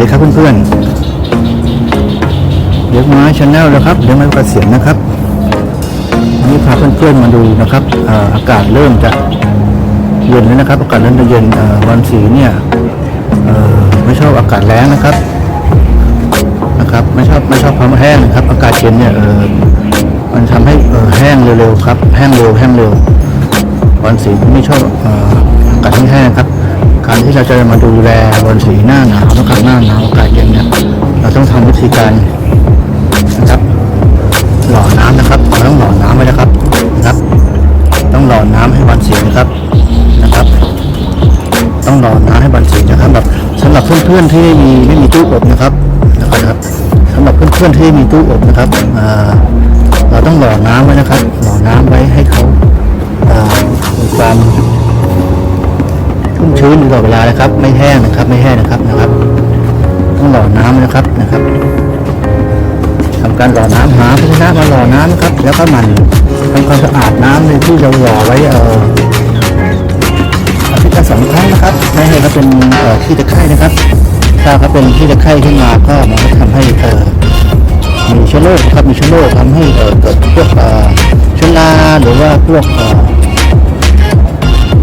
ดีครับเพื่อนๆเลี้ยงไม้ชาแนลนะครับเลี้ยงไม้เกษียณนะครับวันนี้พาเพื่อนๆมาดูนะครับอ่าอากาศเริ่มจะเย็นแล้วนะครับ อากาศเริ่มจะเย็นอ่าวันสีเนี่ยอ่อไม่ชอบอากาศแรงนะครับนะครับไม่ชอบไม่ชอบความแห้งนะครับ อากาศเย็นเนี่ยมันทำให้อ่อแห้งเร็วๆครับ แห้งเร็วแห้งเร็ววันสีไม่ชอบอ่ออากาศแห้งๆครับ การที่เราจะมาดูแลวันสีหน้าหนาวอากาศหน้าหนาวอากาศเย็นเนี่ยเราต้องทำวิธีการนะครับหล่อน้ำนะครับเราต้องหล่อน้ำไว้นะครับนะครับ ต้องหล่อน้ำให้วันสีนะครับนะครับ ต้องหล่อน้ำให้วันสีนะครับแบบสำหรับเพื่อนๆที่ไม่มีไม่มีตู้อบนะครับนะครับสำหรับเพื่อนๆที่มีตู้อบนะครับเราต้องหล่อน้ำไว้นะครับ หล่อน้ำไว้ให้เขาอ่ามีความ ชื้นอยู่ตลอดเวลานะครับ ไม่แห้งนะครับ ไม่แห้งนะครับนะครับ ต้องหล่อน้ำนะครับนะครับทำการหล่อน้ำหาภาชนะมาหล่อน้ำนะครับ แล้วก็มันทำความสะอาดน้ำในที่เราหล่อไว้เอ่ออาทิตย์ละสองครั้งนะครับไม่ให้เขาเป็นเอ่อขี้ตะไคร่นะครับ ถ้าเขาเป็นขี้ตะไคร่ขึ้นมาก็มันก็ทำให้เอ่อมีเชื้อโรคครับมีเชื้อโรคทำให้เออเกิดพวกเออชื้อราหรือว่าพวกเออ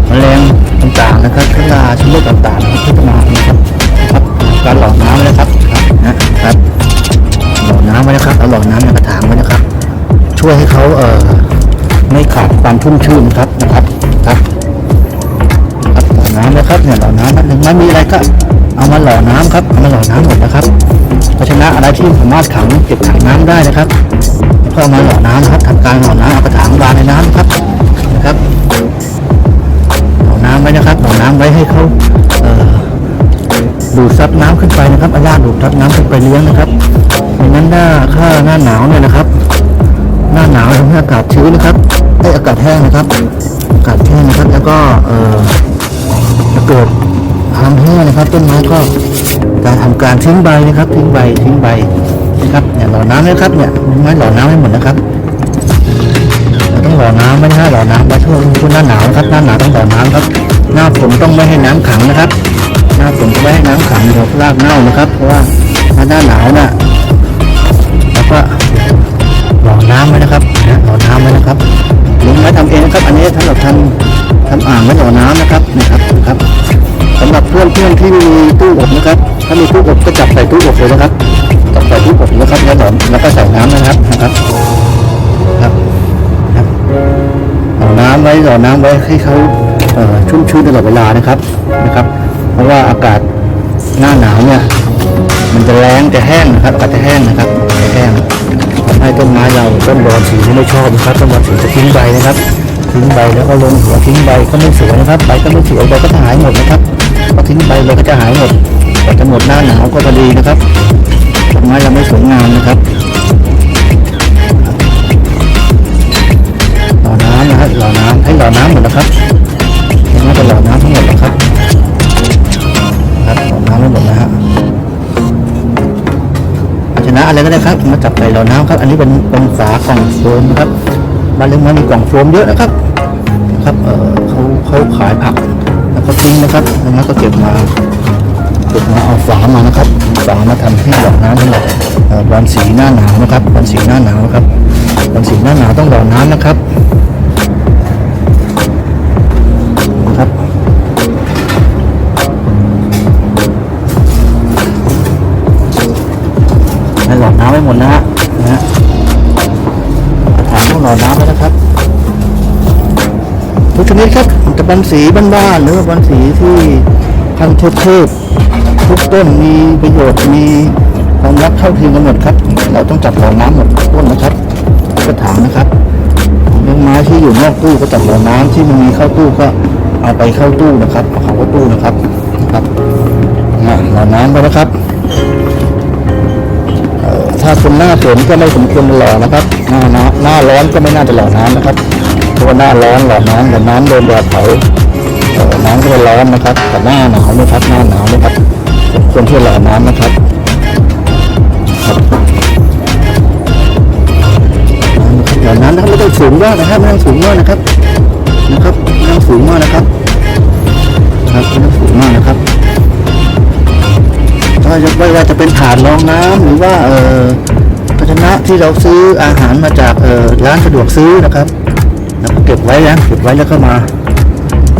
แมลงต่างๆนะครับเชื้อราเชื้อโรคต่างๆที่มานะครับครับการหล่อน้ำนะครับครับนะครับหล่อน้ำไว้นะครับเอาหล่อน้ำในกระถางไว้นะครับ ช่วยให้เขาเอ่อไม่ขาดความชุ่มชื้นครับนะครับครับครับหล่อน้ำนะครับเนี่ยหล่อน้ำนะหนึ่งไม่มีอะไรก็เอามาหล่อน้ำครับเอามาหล่อน้ำหมดนะครับภาชนะอะไรที่สามารถขังเก็บขังน้ำได้นะครับก็เอามาหล่อน้ำนะครับทำการหล่อน้ำเอากระถางวางในน้ำครับ ซับน้ำขึ้นไปนะครับเอาย่าดูดซับน้ำขึ้นไปเลี้ยงนะครับไม่งั้นหน้าข้าหน้าหนาวเนี่ยนะครับ หน้าหนาวทำให้อากาศชื้นนะครับไอยอากาศแห้งนะครับ อากาศแห้งนะครับ แล้วก็เอ่อจะเกิดความแห้งนะครับ ต้นไม้ก็จะทำการทิ้งใบนะครับ ทิ้งใบทิ้งใบนะครับเนี่ยหล่อน้ำนะครับเนี่ยไม้หล่อน้ำให้หมดนะครับเราต้องหล่อน้ำไม่ใช่หล่อน้ำไว้ช่วงช่วงหน้าหนาวครับหน้าหนาวต้องหล่อน้ำครับ หน้าฝนต้องไม่ให้น้ำขังนะครับ หน้าฝนไม่ให้น้ำขังดี๋ยวรากเน่านะครับ เพราะว่าถ้าหน้าหนาวน่ะแล้วก็หล่อน้ำไว้นะครับนะหล่อน้ำไว้นะครับลุงไว้ทำเองนะครับ อันนี้สำหรับทำทำอ่างไว้หล่อน้ำนะครับนะครับนะครับสำหรับเพื่อนเพื่อนที่มีตู้อบนะครับ ถ้ามีตู้อบก็จับใส่ตู้อบเลยนะครับจับใส่ตู้อบนะครับแล้วหล่อแล้วก็ใส่น้ำนะครับนะครับครับเอน้ำไว้หล่อน้ำไว้ให้เขาชุ่มชื้นตลอดเวลานะครับนะครับ ราะว่าอากาศหน้าหนาวเนี่ยมันจะแรงจะแห้งนะครับอากาศจะแห้งนะครับจะแห้งทำให้ต้นไม้เราต้นบอนสีไม่ชอบนะครับต้นบอนสีจะทิ้งใบนะครับ ทิ้งใบแล้วก็ลงหัวทิ้งใบก็ไม่สวยนะครับใบก็ไม่สวยใบก็จะหายหมดนะครับพอทิ้งใบใบก็จะหายหมดแต่จะหมดหน้าหนาวก็พอดีนะครับต้นไม้เราไม่สวยงามนะครับหล่อน้ำนะครับหล่อน้ำให้หล่อน้ำหมดนะครับเห็นไหมจะหล่อน้ำ หล่อน้ำให้หมดนะฮะภาชนะอะไรก็ได้ครับมาจับใส่หล่อน้ำครับ อันนี้เป็นเป็นฝากล่องโฟมนะครับบ้านเรือนมันมีกล่องโฟมเยอะนะครับนะครับเออเขาเขาขายผักแล้วก็ทิ้งนะครับแล้วก็เก็บมาเก็บมาเอาฝามานะครับฝามาทำให้หล่อน้ำสำหรับเอ่อวันสีหน้าหนาวนะครับวันสี ทุกชนิดครับจะเป็นสีบ้านๆหรือว่าเป็นสีที่พันเทพทุกต้นมีประโยชน์มีความรักเท่าเทียมกันหมดครับ เราต้องจับหล่อน้ำหมดทุกต้นนะครับกระถางนะครับเรื่องไม้ที่อยู่นอกตู้ก็จับหล่อน้ำที่มันมีเข้าตู้ก็เอาไปเข้าตู้นะครับเอาเข้าตู้นะครับนะครับอะหล่อน้ำไปนะครับถ้าคนหน้าฝนก็ไม่สมควรหล่อนะครับ หน้าหน้าร้อนก็ไม่น่าจะหล่อน้ำนะครับ ว่าหน้าร้อนหล่อน้ำแต่น้ำโดนแดดเผาน้ำก็ร้อนนะครับแต่หน้าหนาวนะครับหน้าหนาวนะครับควรที่หล่อน้ำนะครับหล่อน้ำนะครับไม่ต้องสูงมากนะครับไม่ต้องสูงมากนะครับนะครับไม่ต้องสูงมากนะครับนะครับไม่ต้องสูงมากนะครับถ้าจะไม่ว่าจะเป็นถาดรองน้ำหรือว่าเอ่อภาชนะที่เราซื้ออาหารมาจากเอ่อร้านสะดวกซื้อนะครับ เก็บไว้นะเก็บไว้แล้วก็มา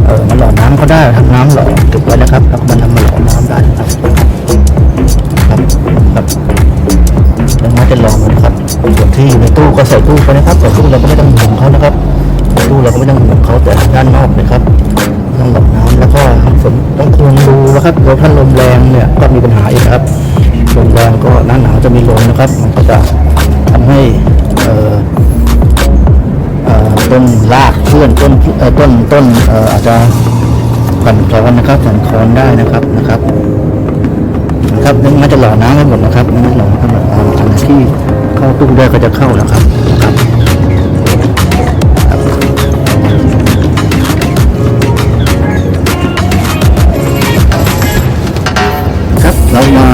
เออมาหล่อน้ำก็ได้ทำน้ำหล่อเก็บไว้นะครับแล้วก็มันทำมาหล่อน้ำได้นะครับครับครับแล้วมาจะลองนะครับส่วนที่อยู่ในตู้ก็ใส่ตู้ไปนะครับแต่ตู้เราก็ไม่ต้องห่วงเขานะครับตู้เราก็ไม่ต้องห่วงเขาแต่ด้านนอกนะครับต้องหลบน้ำแล้วก็ฝนต้องควรดูนะครับเราถ้าลมแรงเนี่ยก็มีปัญหาอีกครับลมแรงก็หน้าหนาวจะมีลมนะครับ มันก็จะทำให้เอ่อ ต้นรากเคลื่อนต้นต้นต้นอาจจะสั่นคลอนนะครับสั่นคลอนได้นะครับนะครับนะครับมันจะหล่อน้ำให้หมดนะครับมันหล่อให้หมดเอาอันที่เข้าตู้ได้ก็จะเข้านะครับนะครับครับเรามา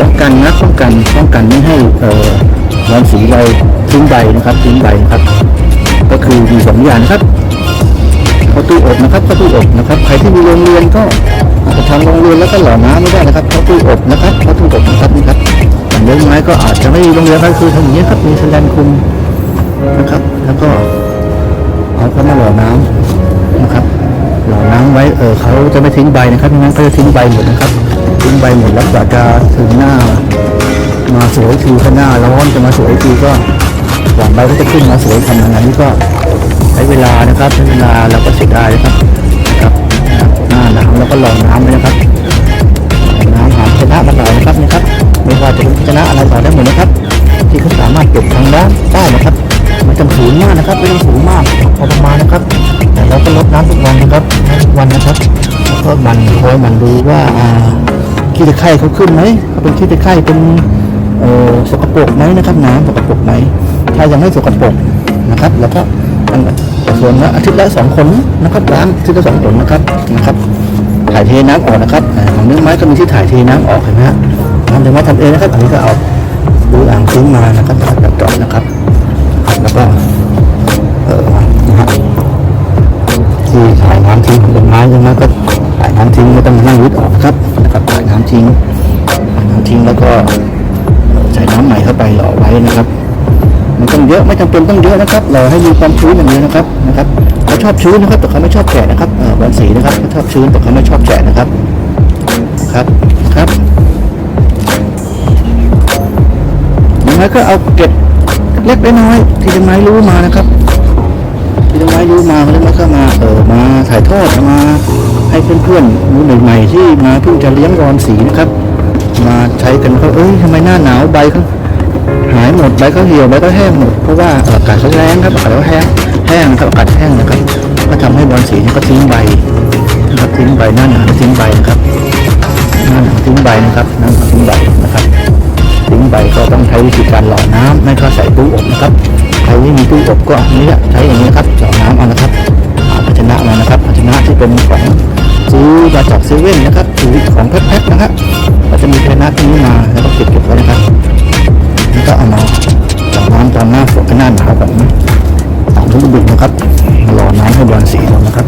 ป้องกันนะป้องกันป้องกันไม่ให้เอ่อนสีเราทิ้งใบนะครับทิ้งใบนะครับ ก็คือมีสองอย่างครับเข้าตู้อบนะครับเข้าตู้อบนะครับใครที่มีโรงเรียนก็อาจจะทำโรงเรียนแล้วก็หล่อน้ำไม่ได้นะครับเข้าตู้อบนะครับเข้าตู้อบนะครับนี่ครับอย่างเลี้ยงไม้ก็อาจจะไม่มีโรงเรียนก็คือทำอย่างนี้ครับมีแสลนคุมนะครับ แล้วก็เอาเข้ามาหล่อน้ำนะครับหล่อน้ำไว้เออเขาจะไม่ทิ้งใบนะครับไม่งั้นเขาจะทิ้งใบหมดนะครับทิ้งใบหมดแล้วกว่าจะถึงหน้า มาสวยทีข้างหน้าร้อนจะมาสวยทีก็ หวานใบก็จะขึ้นมาสวยขนาดนี้ก็ใช้เวลานะครับใช้เวลาเราก็เสียดายนะครับนะครับหน้านาวแล้วก็ลอน้ำไปนะครับน้ำหาชนะมาหน่อยนะครับนะครับไม่ว่าจะเป็นชนะอะไรต่อได้หมดนะครับ ที่เขาสามารถเก็บทางด้านได้นะครับไม่ต้องสูงมากนะครับไม่ต้องสูงมากพอประมาณนะครับแต่เราก็ลดน้ำทุกวันนะครับทุกวันนะครับแล้วก็หมันคอยหมันดูว่าอ่าขี้ตะไคร่เขาขึ้นไหมเขาเป็นขี้ตะไคร่เป็นสกปรกไหมนะครับน้ำสกปรกไหม ถ้ายังไม่สกปรกนะครับ แล้วก็ส่วนละอาทิตย์ละสองคนนะครับล้างอาทิตย์ละสองคนนะครับนะครับ ถ่ายเทน้ำออกนะครับอ่าของเนื้อไม้ก็มีที่ถ่ายเทน้ำออกเห็นไหมฮะน้ำเนื้อไม้ทำเองนะครับอันนี้ก็เอาดูอ่างซิงมานะครับแบบเจาะนะครับ แล้วก็ ไม่จำเป็นต้องเยอะนะครับเรอให้มีความชื้นอย่างเดียวนะครับนะครับเขาชอบชื้นนะครับแต่เขาไม่ชอบแฉะนะครับเออบอลสีนะครับเขาชอบชื้นแต่เขาไม่ชอบแฉะนะครับครับครับยังไงก็เอาเก็บเล็กๆน้อยที่ยังไงรู้มานะครับที่ต้นไม้รู้มาเขาเลยมาก็มาเออมาถ่ายทอดมาให้เพื่อนๆมือใหม่ๆที่มาเพิ่งจะเลี้ยงรอนสีนะครับ มาใช้กันเขาเอ้ยทำไมหน้าหนาวใบเขา หายหมดใบเขาเหี่ยวใบเขาแห้งหมดเพราะว่าอากาศเขาแรงครับอากาศเขาแห้งแห้งครับอากาศแห้งนะครับก็ทำให้บอลสีเนี่ยก็ทิ้งใบนะครับทิ้งใบหน้าหนาวทิ้งใบนะครับหน้าหนาวทิ้งใบนะครับหน้าหนาวทิ้งใบนะครับทิ้งใบก็ต้องใช้วิธีการหล่อน้ำไม่ก็ใส่ตู้อบนะครับใครไม่มีตู้อบก็อันนี้แหละใช้อย่างนี้ครับหล่อน้ำเอานะครับหาภาชนะมานะครับภาชนะที่เป็นของซื้อมาจากเซเว่นนะครับหรือของแพ็คๆนะครับก็จะมีภาชนะที่นี้มาแล้วก็เก็บเก็บไว้นะครับ ก็เอามาหล่อน้ำตอนหน้าฝนหน้าหนาวของสามฤดูนะครับหล่อน้ำให้บอลสีเรานะครับ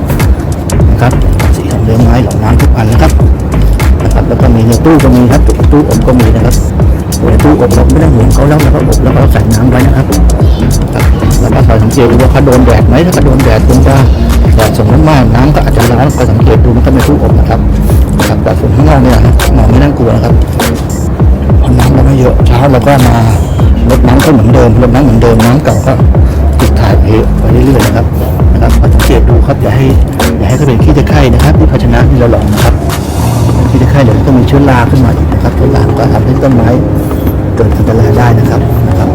นะครับ สีของเลี้ยงไม้หล่อน้ำทุกอันนะครับนะครับแล้วก็มีในตู้ก็มีครับตู้อบก็มีนะครับในตู้อบเราไม่ต้องห่วงเขาแล้วแล้วก็อบแล้วก็ใส่น้ำไว้นะครับครับแล้วก็สังเกตดูว่าเขาโดนแดดไหมถ้าเขาโดนแดดคงจะแดดส่งมากๆน้ำก็อาจจะร้อนคอยสังเกตดูนะครับในตู้อบนะครับครับแต่ส่วนข้างนอกเนี่ยหมอไม่ต้องกลัวนะครับ เราไม่เยอะเช้าเราก็มาลดน้ำก็เหมือนเดิมลดน้ำเหมือนเดิมน้ำเก่าก็ติดถ่ายไปไปเรื่อยๆนะครับนะครับสังเกตดูครับอย่าให้อย่าให้เขาเป็นขี้ตะไคร่นะครับที่ภาชนะที่เราหลอกนะครับที่จะไข้เดี๋ยวก็มีเชื้อราขึ้นมาอีกนะครับเชื้อราก็ทำให้ต้นไม้เกิดอันตรายได้นะครับนะครับ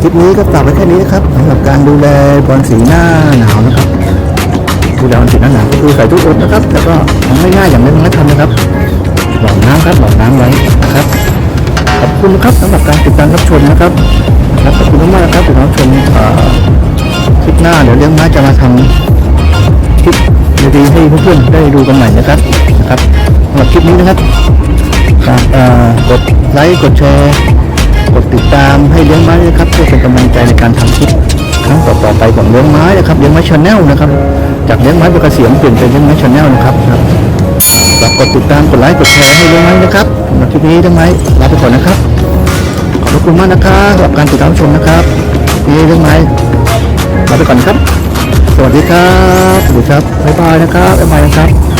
คลิปนี้ก็ฝากไว้แค่นี้นะครับสำหรับการดูแลบอลสีหน้าหนาวนะครับดูแลบอลสีหน้าหนาวก็คือใส่ตู้อบนะครับแล้วก็ทำง่ายๆอย่างนี้มันทำนะครับหล่อน้ำครับหล่อน้ำไว้นะครับ ขอบคุณครับสำหรับการติดตามรับชมนะครับครับขอบคุณมากๆนะครับติดตามรับชมคลิปหน้าเดี๋ยวเรื่องไม้จะมาทำคลิปดีๆให้เพื่อนๆได้ดูกันใหม่นะครับนะครับสำหรับคลิปนี้นะครับฝากกดไลค์กดแชร์กดติดตามให้เลี้ยงไม้ด้วยนะครับเพื่อเป็นกำลังใจในการทำคลิปครั้งต่อๆไปของเลี้ยงไม้นะครับเลี้ยงไม้ชาแนลนะครับ จากเลี้ยงไม้ปกเกษียณเปลี่ยนเป็นเลี้ยงไม้ชาแนลนะครับ กดติดตามกดไลค์กดแชร์ให้ด้วยไหมนะครับสำหรับคลิปนี้ได้ไหมลาไปก่อนนะครับ ขอบพระคุณมากนะครับสำหรับการติดตามชมนะครับนี่ได้ไหมลาไปก่อนครับ สวัสดีครับสวัสดีครับบ๊ายบายนะครับบ๊ายบายนะครับ